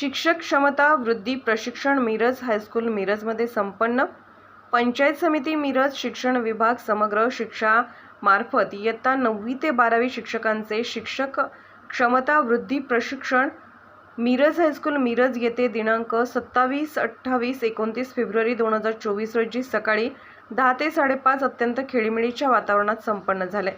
शिक्षक क्षमता वृद्धी प्रशिक्षण मिरज हायस्कूल मिरजमध्ये संपन्न. पंचायत समिती मिरज शिक्षण विभाग समग्र शिक्षा मार्फत इयत्ता नववी ते बारावी शिक्षकांचे शिक्षक क्षमता वृद्धी प्रशिक्षण. मिरज हायस्कूल मिरज येथे दिनांक सत्तावीस अठ्ठावीस एकोणतीस फेब्रुवारी दोन हजार चोवीस रोजी सकाळी दहा ते साडेपाच अत्यंत खेळीमेळीच्या वातावरणात संपन्न झाले.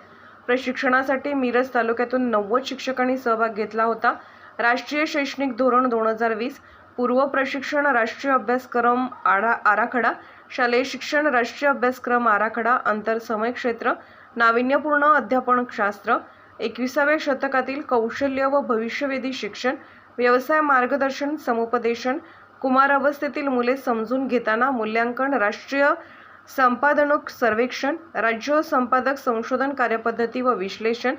प्रशिक्षणासाठी मिरज तालुक्यातून नव्वद शिक्षकांनी सहभाग घेतला होता. राष्ट्रीय शैक्षणिक धोरण दोन हजार वीस पूर्व प्रशिक्षण राष्ट्रीय अभ्यासक्रम आढा आराखडा शालेय शिक्षण राष्ट्रीय अभ्यासक्रम आराखडा आंतरसमय क्षेत्र नाविन्यपूर्ण अध्यापन शास्त्र एकविसाव्या शतकातील कौशल्य व भविष्यवेधी शिक्षण व्यवसाय मार्गदर्शन समुपदेशन कुमार अवस्थेतील मुले समजून घेताना मूल्यांकन राष्ट्रीय संपादनक सर्वेक्षण राज्य संपादक संशोधन कार्यपद्धती व विश्लेषण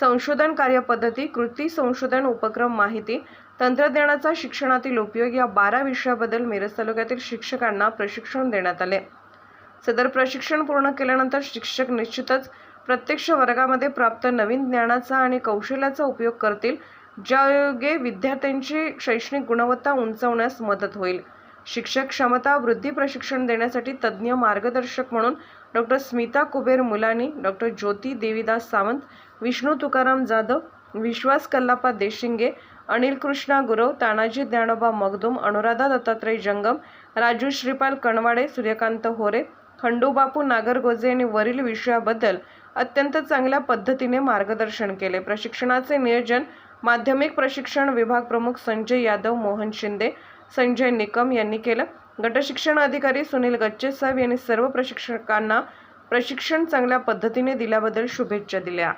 संशोधन कार्यपद्धती कृती संशोधन उपक्रम माहिती तंत्रज्ञानाचा शिक्षणातील उपयोग या बारा विषयाबद्दल मिरज तालुक्यातील शिक्षकांना प्रशिक्षण देण्यात आले. सदर प्रशिक्षण पूर्ण केल्यानंतर शिक्षक निश्चितच प्रत्यक्ष वर्गामध्ये प्राप्त नवीन ज्ञानाचा आणि कौशल्याचा उपयोग करतील ज्यायोगे विद्यार्थ्यांची शैक्षणिक गुणवत्ता उंचावण्यास मदत होईल. शिक्षक क्षमता वृद्धी प्रशिक्षण देण्यासाठी तज्ज्ञ मार्गदर्शक म्हणून डॉक्टर स्मिता कुबेर मुलानी डॉक्टर ज्योती देवीदास सावंत विष्णू तुकाराम जाधव विश्वास कल्लापा देशिंगे अनिल कृष्णा गुरव तानाजी ज्ञानोबा मगदुम अनुराधा दत्तात्रय जंगम राजू श्रीपाल कणवाडे सूर्यकांत होरे खंडूबापू नागरगोजे यांनी वरील विषयाबद्दल अत्यंत चांगल्या पद्धतीने मार्गदर्शन केले. प्रशिक्षणाचे नियोजन माध्यमिक प्रशिक्षण विभाग प्रमुख संजय यादव मोहन शिंदे संजय निकम यांनी केलं. गटशिक्षण अधिकारी सुनील गच्चे साहेब यांनी सर्व प्रशिक्षकांना प्रशिक्षण चांगल्या पद्धतीने दिल्याबद्दल शुभेच्छा दिल्या.